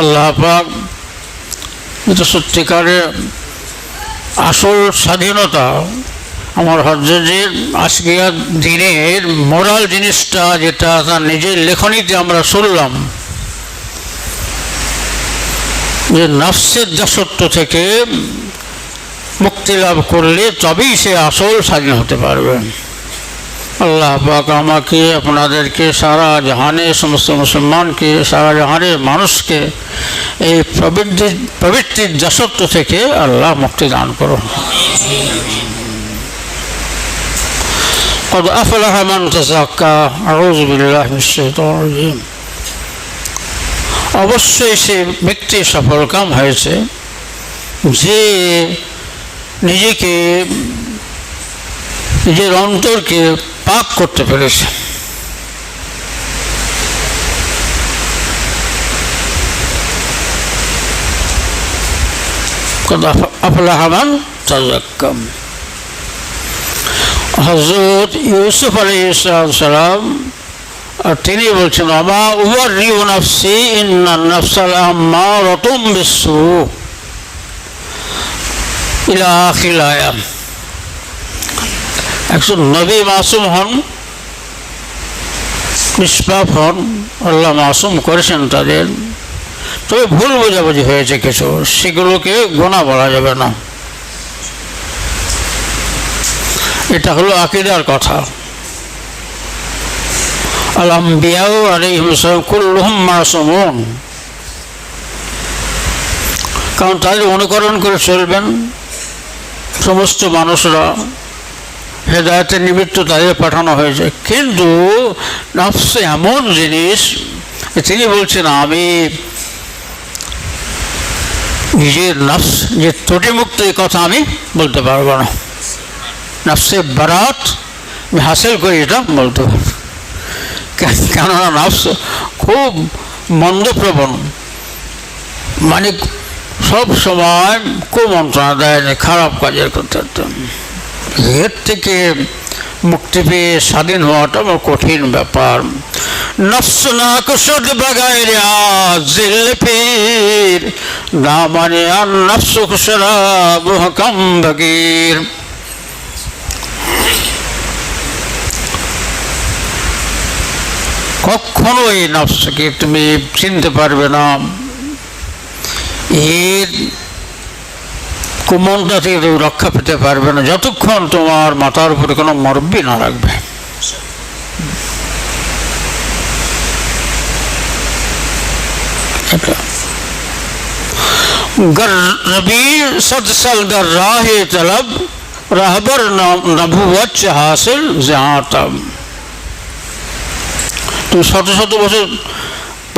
আল্লাহ পাক এটা সত্যিকারের আসল স্বাধীনতা আমার হজরতের আজকের দিনের মোরাল জিনিসটা যেটা তার নিজের লেখনীতে আমরা শুনলাম, যে নফসের দাসত্ব থেকে মুক্তি লাভ করলে তবেই সে আসল স্বাধীন হতে পারবে। আল্লাহ পাক আমাকে আপনাদেরকে সারা জাহানের সমস্ত মুসলমানকে সারা জাহানের মানুষকে এই প্রবৃত্তি প্রবৃত্তির দাসত্ব থেকে আল্লাহ মুক্তি দান করুন قد أفلح من تزكى أعوذ بالله من الشيطان الرجيم অবশ্যই সে ব্যক্তি সফল কাম হয়েছে যে নিজেকে নিজের অন্তরকে পাক করতে পেরেছে আফলাহামান তাজাক্কাম হজরত ইউসুফ আলী সালাম আর তিনি বলছেন আমা উবর রিউ নফসি ইন্না নফসাল আম্মা রতম বিশ্ব ইলা আখিলায়াম একজন নবী মাসুম হন, নিষ্পাপ হন, আল্লাহ মাসুম করেছেন তাদের। তবে ভুল বোঝাবুঝি হয়েছে কিছু, সেগুলোকে গোনা বলা যাবে না। এটা হলো আকিদার কথা। আলম্বিয়াও আলিহিম কুল্লুহম মাসুমুন। কারণ তাদের অনুকরণ করে চলবেন সমস্ত মানুষরা। হেদায়তের নিমিত্ত তাদের পাঠানো হয়েছে। কিন্তু নফস এমন জিনিস তিনি বলছেন, আমি নিজের নফস যে ত্রুটিমুক্ত এই কথা আমি বলতে পারব না। নফসে বারাত, আমি হাসিল করি এটা বলতে পারব কেননা নফস খুব মন্দপ্রবণ। মানে সব সময় কুমন্ত্রণা দেয় খারাপ কাজের কথা। এর থেকে মুক্তি পেয়ে স্বাধীন হওয়াটা আমার কঠিন ব্যাপার। না মানে আর কখনো এই নফসকে তুমি চিনতে পারবে না। এর কুমনটা থেকে তুমি রক্ষা পেতে পারবে না যতক্ষণ তোমার মাথার উপরে কোনো মরব্বি না রাখবে এটা रबी सद सल दर राह तलब रहबर नबुवत हासिल जहाँ तब তুমি শত শত বছর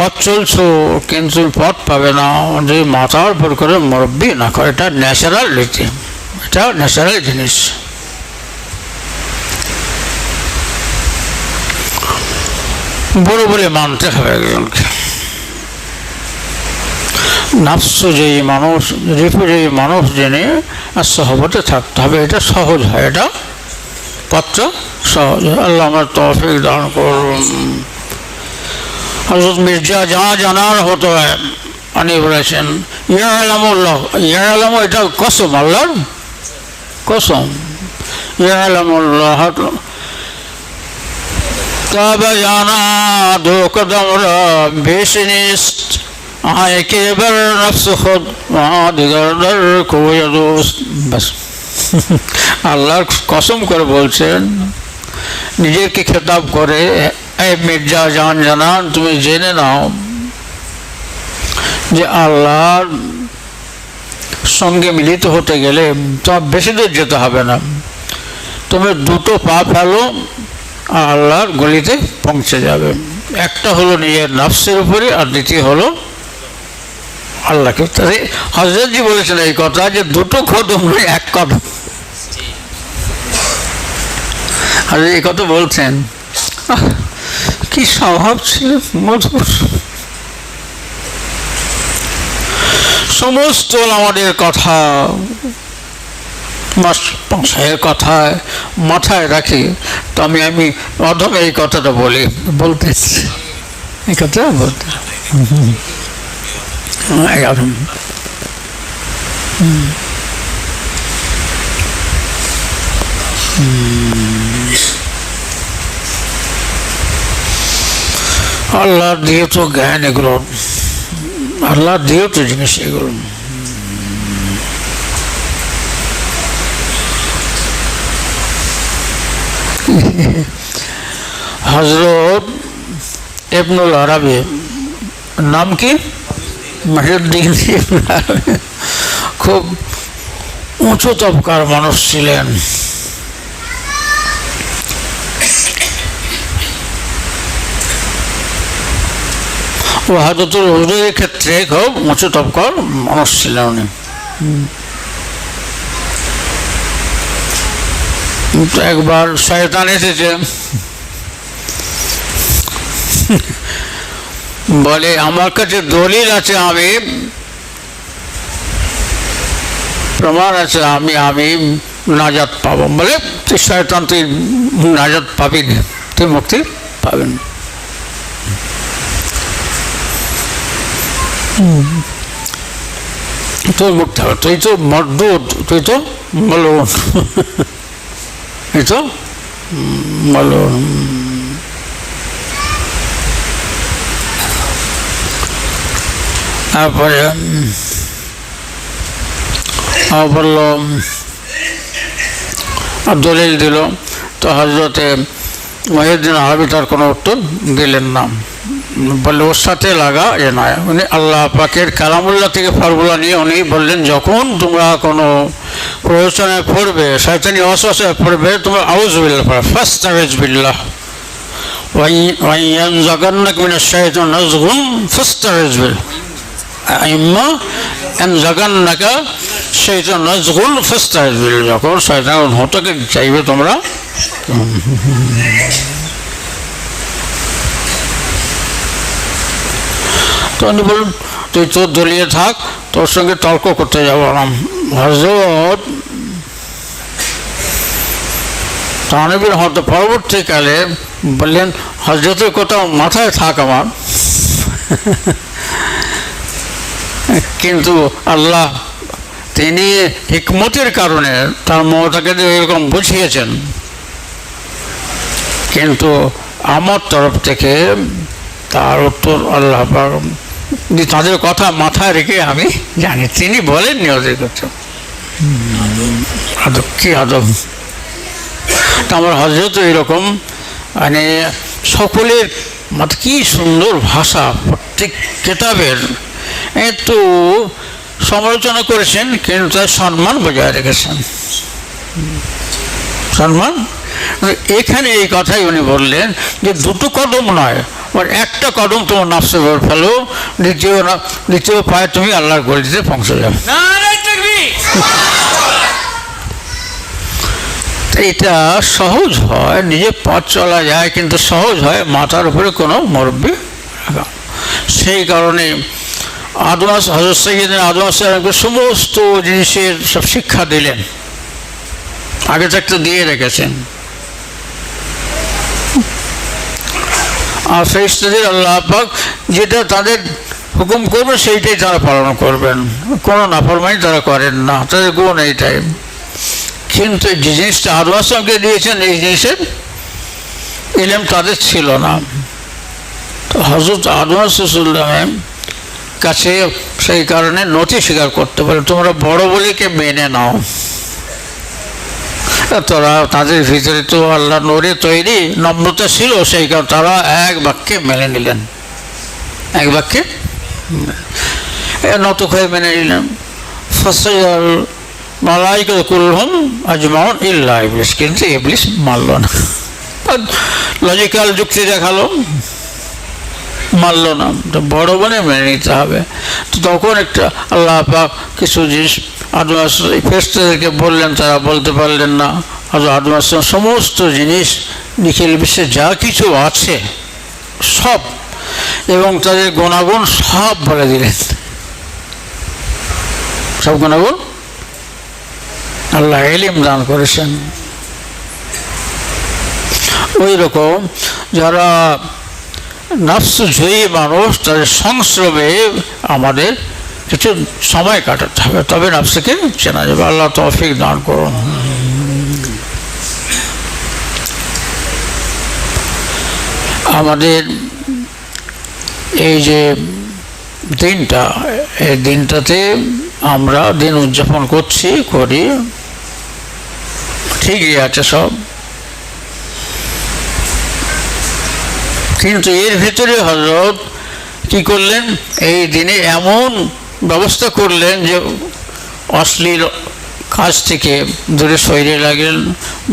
পথ চলছো কিন্তু পথ পাবে না, যে মাথার উপর করে মুরব্বি না করে, এটা ন্যাচারাল রীতি এটা ন্যাচারাল জিনিস। বড় বলে মানতে হবে একজনকে। নাফস যেই মানুষ, রিপু যেই মানুষ জেনে আর সহবতে থাকতে হবে, এটা সহজ হয়, এটা পত্র সহজ আল্লাহ আমার তৌফিক দান করুন। হজরত মির্জা যা জানার হতো উনি বলেছেন, ইয়ালামুল্লাহ, ইয়ালাম এটা কসম, আল্লাহর কসম। ইয়ালামুল্লাহ, তবে জানা দো কদম বেশনিস্ট আয় কেবল নফস খুদ দিগর কোয় দোস্ত। বাস। আল্লাহর কসম করে বলছেন নিজেকে খেতাব করে এই মির্জা জান জানান তুমি জেনে নাও যে আল্লাহর সঙ্গে মিলিত হতে গেলে তোমার বেশি দূর যেতে হবে না। তুমি দুটো পা ফেলো আর আল্লাহর গলিতে পৌঁছে যাবে। একটা হলো নিজের নফসের উপরে আর দ্বিতীয় হলো আল্লাহকে। তাহলে হজরতজি বলেছেন এই কথা যে দুটো কদম নয় এক কদম। আর এই কথা বলছেন কি স্বভাব ছিল? মধুর। সমস্ত আমাদের কথা মাসের কথায় মাথায় রাখি। তো আমি আমি অধমে এই কথাটা বলি বলতেছি এই কথা বলতে এরকম আল্লাহ দিয়ে তো জ্ঞান এগুলো, আল্লাহ দিয়ে তো জিনিস এগুলো। হজরত ইবনুল আরবি, নাম কি? মহিউদ্দিন খুব উঁচু তবকার মানুষ ছিলেন। ও হাজতুল হুজুরের ক্ষেত্রে খুব উঁচু তবকার মানুষ ছিলেন উনি। একবার শয়তান এসেছে। বলে, আমার কাছে দলিল আছে আমি প্রমাণ আছে আমি আমি নাজাত পাবো। বলে, তুই শয়তান, তুই নাজাত পাবি না। তুই মুক্তি পাবেন মুক্তি হবে তুই তো মর্দুদ তুই তো মলুন এই তো? মলুন তারপরে বলল দলিল দিল, তো হজরতে মহিউদ্দিন আরবি তার কোনো উত্তর দিলেন না। বললে ওর সাথে লাগা এ নয়। উনি আল্লাহ পাকের কালামুল্লাহ থেকে ফর্মুলা নিয়ে উনি বললেন, যখন তোমরা কোনো প্রয়োজনে পড়বে, শয়তানি অসহায় পড়বে, তোমরা আউজ বিল্লাহ পড়বে ফার্স্ট আউজ বিল্লাহ। ওয়াইয়ান জগন্নাক মিনাশ শাইতান নাজগুন ফার্স্ট আউজ বিল্লাহ আইম্মা এন জগন্নাকা শৈতান নাজগুল ফার্স্ট আউজ বিল্লাহ। যখন শয়তান হতকে চাইবে তোমরা? তো উনি বলুন, তুই তোর দলিয়ে থাক, তোর সঙ্গে তর্ক করতে যাব না হজরত তানবীর হয়তো পরবর্তীকালে বললেন হজরতের কোথাও মাথায় থাক আমার। কিন্তু আল্লাহ তিনি হিকমতের কারণে তার মমতাকে এরকম বুঝিয়েছেন। কিন্তু আমার তরফ থেকে তার উত্তর আল্লাহ পাক তাদের কথা মাথায় রেখে আমি জানি। তিনি বলেননি ওদের কথা আদব, কি আদব? তা আমার হজরত এরকম মানে সকলের মানে কি সুন্দর ভাষা, প্রত্যেক কেতাবের একটু সমালোচনা করেছেন, কিন্তু তার সম্মান বজায় রেখেছেন। সম্মান? এখানে এই কথাই উনি বললেন যে দুটো কদম নয় ওর একটা কদম তোমার নাফসে ফেলো দ্বিতীয় দ্বিতীয় পায়ে তুমি আল্লাহর গলিতে পৌঁছে যাবে। এটা সহজ হয় নিজে পথ চলা যায় কিন্তু সহজ হয় মাথার উপরে কোনো মরব্বি রাখা। সেই কারণে আদমাস হজরত সৈয়দিন আদমাস সমস্ত জিনিসের সব শিক্ষা দিলেন। আগে থাকতে দিয়ে রেখেছেন। ফেরিস্তাদের আল্লাহ পাক যেটা তাদের হুকুম করবে, সেইটাই তারা পালন করবেন। কোনো নাফরমানি তারা করেন না। তাদের গুণ এইটাই। কিন্তু যে জিনিসটা আদমাসকে দিয়েছেন, এই জিনিসের ইলেম তাদের ছিল না। তো হজরত আদমাসুল্লামের কাছে সেই কারণে নথি স্বীকার করতে পারে। তোমরা বড় বলিকে মেনে নাও। তোরা তাদের ভিতরে তো আল্লাহ নূরে তৈরি নম্রতা ছিল, সেই কারণে তারা এক বাক্যে মেনে নিলেন। এক বাক্যে? নত হয়ে মেনে নিলেন। ফসল মালাইক কুলহম আজমাউন ইল্লা ইবলিস। কিন্তু ইবলিস মানল না। লজিক্যাল যুক্তি দেখাল। মানল না। তো বড় বনে মেনে নিতে হবে। তো তখন একটা আল্লাহ পাক কিছু জিনিস আদমাস ফেস্তাদেরকে বললেন, তারা বলতে পারলেন না আদমাস সমস্ত জিনিস নিখিল বিশ্বে যা কিছু আছে, সব, এবং তাদের গুণাগুণ সব বলে দিলেন। সব গুণাগুণ? আল্লাহ এলিম দান করেছেন। ওই রকম যারা নফস জয়ী মানুষ, তাদের সংশ্রমে আমাদের কিছু সময় কাটাতে হবে, তবে নাফসকে চেনা যাবে। আল্লাহ তৌফিক দান করুন। আমাদের এই যে দিনটা, এই দিনটাতে আমরা দিন উদযাপন করছি, করি। ঠিকই আছে সব। কিন্তু এর ভিতরে হজরত কি করলেন? এই দিনে এমন ব্যবস্থা করলেন যে অশ্লীল কাজ থেকে দূরে সরিয়ে লাগলেন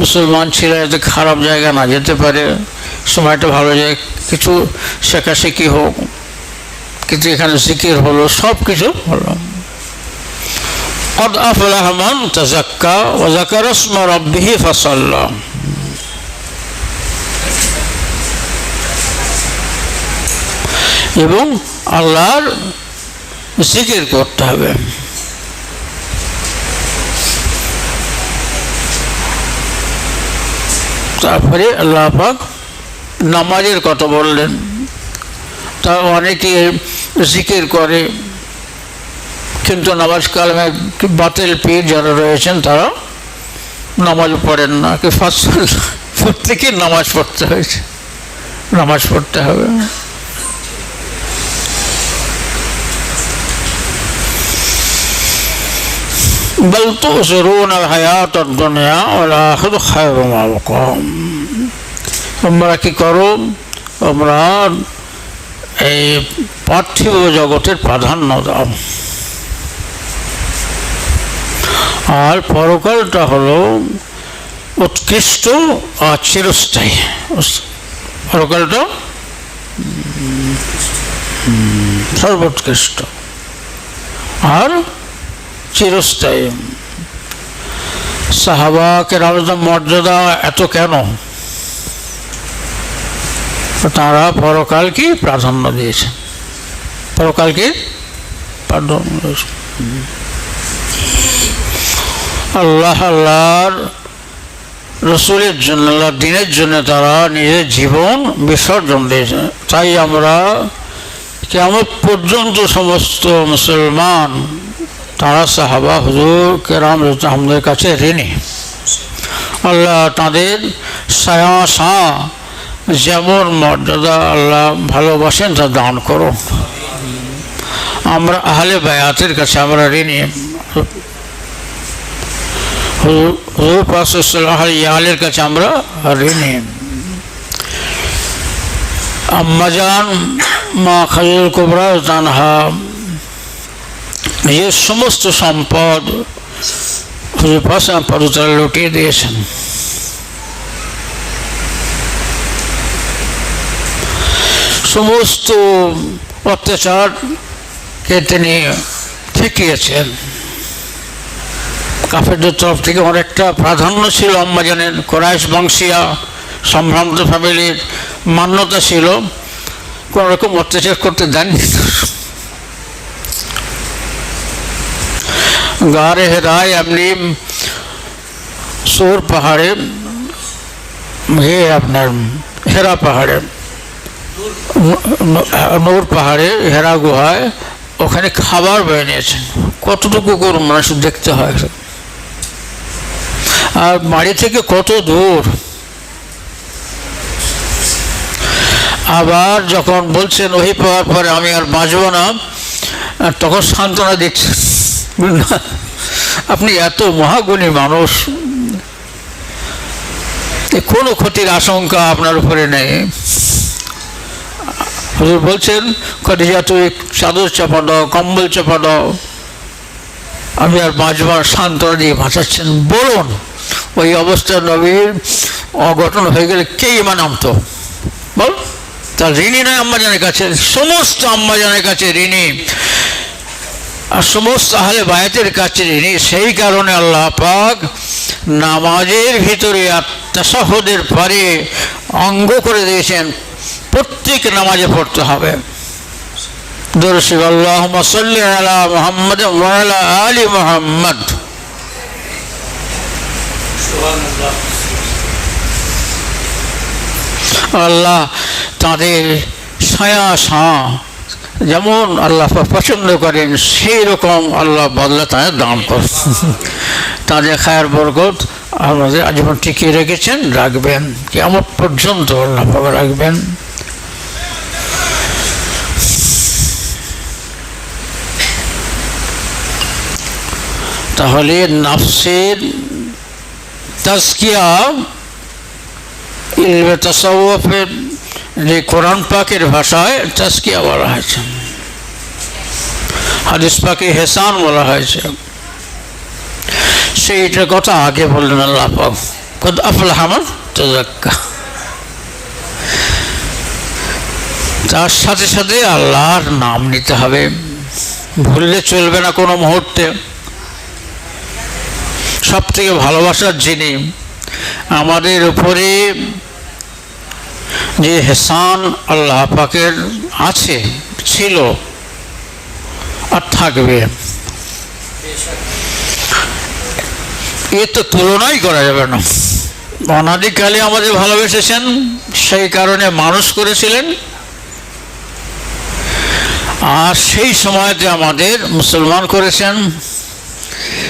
মুসলমান ছিল যাতে খারাপ জায়গা না যেতে পারে সময়টা ভালো যায় কিছু শেখাশেখি হোক কিন্তু এখানে জিকির হলো সব কিছু হলো قد أفلح من تزكى وذكر اسم ربه فصلى এবং আল্লাহর জিকির করতে হবে। তারপরে আল্লাহ পাক নামাজের কথা বললেন। তা অনেকে জিকির করে, কিন্তু নামাজ কালামে বাতিল পীর যারা রয়েছেন তারা নামাজ পড়েন না। কি ফাসল প্রত্যেকে নামাজ পড়তে হয়েছে। নামাজ পড়তে হবে। بل تؤثرون الحياة الدنيا والآخر خير وأبقى তোমরা কি করো তোমরা এই পার্থিব জগতের প্রাধান্য দাও আর পরকালটা হলো উৎকৃষ্ট আর চিরস্থায়ী পরকালটা সর্বোৎকৃষ্ট আর চিরস্থায়ী। সাহাবাকে রামজান মর্যাদা এত কেন? তারা পরকালকে প্রাধান্য দিয়েছে। পরকালকে প্রাধান্য আল্লাহ, আল্লাহর রসুলের জন্য আল্লাহ দিনের জন্য তারা নিজের জীবন বিসর্জন দিয়েছে। তাই আমরা কেমন পর্যন্ত সমস্ত মুসলমান তারা সাহাবা হুজুর কেরাম আমাদের কাছে ঋণী আল্লাহ তাদের সায়া সাঁ যেমন মর্যাদা আল্লাহ ভালোবাসেন তা দান করো আমরা আহলে বায়াতের কাছে আমরা ঋণী হুজুর পাসাল্লাহ ইয়ালের কাছে আমরা ঋণী আম্মাজান মা খাজুল কুবরা জানহা নিজের সমস্ত সম্পদ হুজুর লুটিয়ে দিয়েছেন। সমস্ত অত্যাচারকে তিনি ঠেকিয়েছেন। কাফেরদের তরফ থেকে অনেকটা প্রাধান্য ছিল আম্মাজানের। কোরাইশ বংশিয়া সম্ভ্রান্ত ফ্যামিলির মান্যতা ছিল। কোনো রকম অত্যাচার করতে দেননি। গারে হেরায় এমনি সোর পাহাড়ে হে আপনার হেরা পাহাড়ে নূর পাহাড়ে হেরা গুহায় ওখানে খাবার বয়ে নিয়েছেন কতটুকু করুন মানুষ দেখতে হয় আর বাড়ি থেকে কত দূর আবার যখন বলছেন ওই পাওয়ার পরে আমি আর বাঁচব না তখন সান্ত্বনা দিচ্ছেন আপনি এত মহাগুণী মানুষ। কোনো ক্ষতির আশঙ্কা আপনার উপরে নেই। বলছেন, খদিজা তুই চাদর চাপা দাও, কম্বল চাপা দাও। আমি আর বাঁচবার সান্ত্বনা দিয়ে বাঁচাচ্ছেন। বলুন, ওই অবস্থায় নবীর অঘটন হয়ে গেলে কে ইমান আনতো? বল। তার ঋণী নয় আম্মাজানের কাছে, সমস্ত আম্মাজানের কাছে ঋণী আর সমস্ত আহলে বায়াতের কাছে ঋণী, সেই কারণে আল্লাহ পাক নামাজের ভিতরে আর তাসাহদের পরে অঙ্গ করে দিয়েছেন, প্রত্যেক নামাজে পড়তে হবে। দর্শক আল্লাহ আলা মোহাম্মদ আলী মোহাম্মদ। আল্লাহ তাদের ছায়া সাঁ যেমন আল্লাহ পছন্দ করেন সেই রকম আল্লাহ বদলে তাদের দান করেন। তাদের খায়ের বরকত আমাদের আজীবন টিকিয়ে রেখেছেন, রাখবেন। কেমন পর্যন্ত আল্লাহ রাখবেন। তাহলে নাফসের তাজকিয়া, ইলমে তসওয়ফের যে কোরআন পাকের ভাষায় তাজকিয়া বলা হয়েছে। হাদিস পাকে হেসান বলা হয়েছে। সেইটার কথা আগে বললেন আল্লাহ পাক। কদ আফলাহ তার সাথে সাথে আল্লাহর নাম নিতে হবে। ভুললে চলবে না কোনো মুহূর্তে। সব থেকে ভালোবাসার যিনি আমাদের উপরে যে হেসান আল্লাহ পাকের আছে, ছিল আর থাকবে। এ তো তুলনাই করা যাবে না। অনাদিকালে আমাদের ভালোবেসেছেন, সেই কারণে মানুষ করেছিলেন। আর সেই সময়তে আমাদের মুসলমান করেছেন।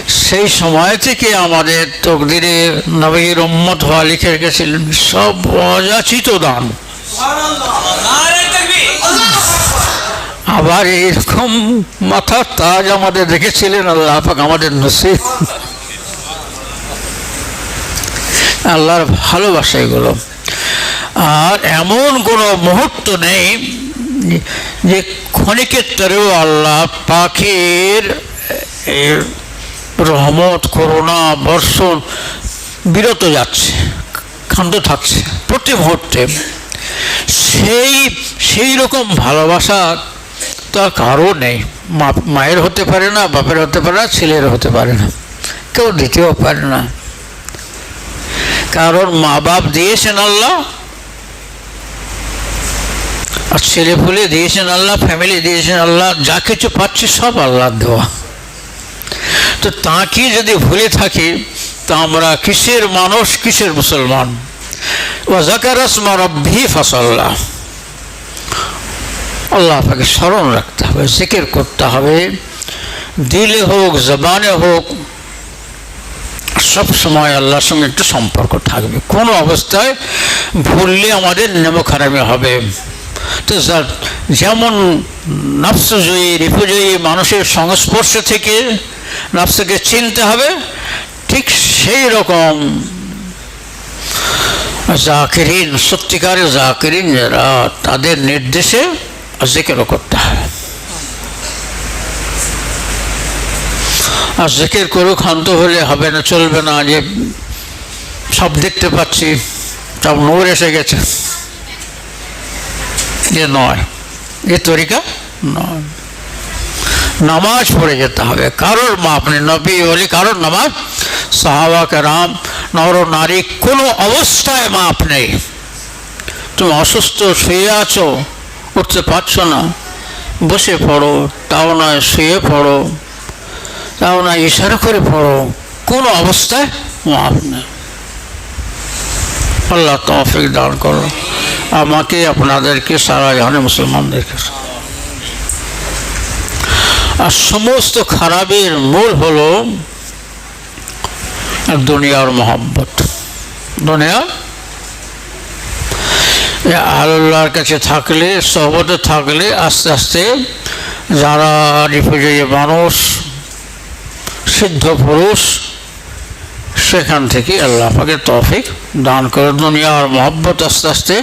সেই সময় থেকে আমাদের তকদিরে নবীর উম্মত হওয়া, লিখে রেখেছিলেন, সব অযাচিত দান। আবার এরকম মাথার তাজ আমাদের রেখেছিলেন, আল্লাহ পাক আমাদের নসিব। আল্লাহর ভালোবাসা এগুলো। আর এমন কোনো মুহূর্ত নেই যে ক্ষণিকের তরেও আল্লাহ পাখির রহমত করোনা বর্ষণ বিরত যাচ্ছে ক্ষান্ত থাকছে, প্রতি মুহূর্তে। সেই সেই রকম ভালোবাসা তো আর কারও নেই। মায়ের হতে পারে না, বাপের হতে পারে না, ছেলের হতে পারে না, কেউ দিতেও পারে না। কারণ মা বাপ দিয়েছেন আল্লাহ, আর ছেলে ফুলে দিয়েছেন আল্লাহ ফ্যামিলি দিয়েছেন আল্লাহ, যা কিছু পাচ্ছে সব আল্লাহ দেওয়া। তো তাকে যদি ভুলে থাকি, তা আমরা কিসের মানুষ, কিসের মুসলমান? ও জাকারাসমা রব্বি ফসল্লাহ আল্লাহ আপনাকে স্মরণ রাখতে হবে, জিকির করতে হবে। দিলে হোক, জবানে হোক, সব সময় আল্লাহর সঙ্গে একটু সম্পর্ক থাকবে। কোনো অবস্থায় ভুললে আমাদের নেমো খারাপি হবে। তো যা- যেমন নফসজয়ী রিপুজয়ী মানুষের সংস্পর্শ থেকে নফসকে চিনতে হবে, ঠিক সেই রকম। জাকিরিন, সত্যিকারে জাকিরিন যারা, তাদের নির্দেশে জেকেরও করতে হবে আর জেকের করে ক্ষান্ত হলে হবে না, চলবে না, যে সব দেখতে পাচ্ছি, সব নূর এসে গেছে। যে নয়, এ তরিকা নয়। নামাজ পড়ে যেতে হবে। কারোর মাপ নেই নবী বলি কারোর নামাজ। সাহাবা রাম, নর, নারী, কোনো অবস্থায় মাপ নেই। তুমি অসুস্থ শুয়ে আছো, উঠতে পারছ না। বসে পড়ো, তাও নয় শুয়ে পড়ো, তাও না ইশারা করে পড়ো। কোনো অবস্থায় মাপ নেই। আল্লাহ তফিক দান করো আমাকে আপনাদেরকে সারা জাহানে মুসলমানদেরকে। আর সমস্ত খারাপের মূল হলো দুনিয়ার মহব্বত। দুনিয়া? আল্লাহর কাছে থাকলে, সহবতে থাকলে আস্তে আস্তে যারা রিফিউজি মানুষ, সিদ্ধ পুরুষ, সেখান থেকে আল্লাহ পাকে তৌফিক দান করে। দুনিয়ার মহব্বত আস্তে আস্তে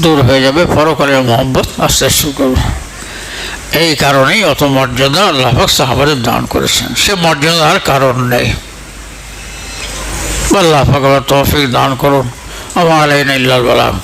দূর হয়ে যাবে, পরকালের মহব্বত আস্তে আস্তে করবে। এই কারণেই অত মর্যাদা আল্লাহাক সাহাবাদের দান করেছেন। সে মর্যাদার কারণ নেই। আল্লাহাক আবার তৌফিক দান করুন। আমার আলাইন ইল্লাল বালাম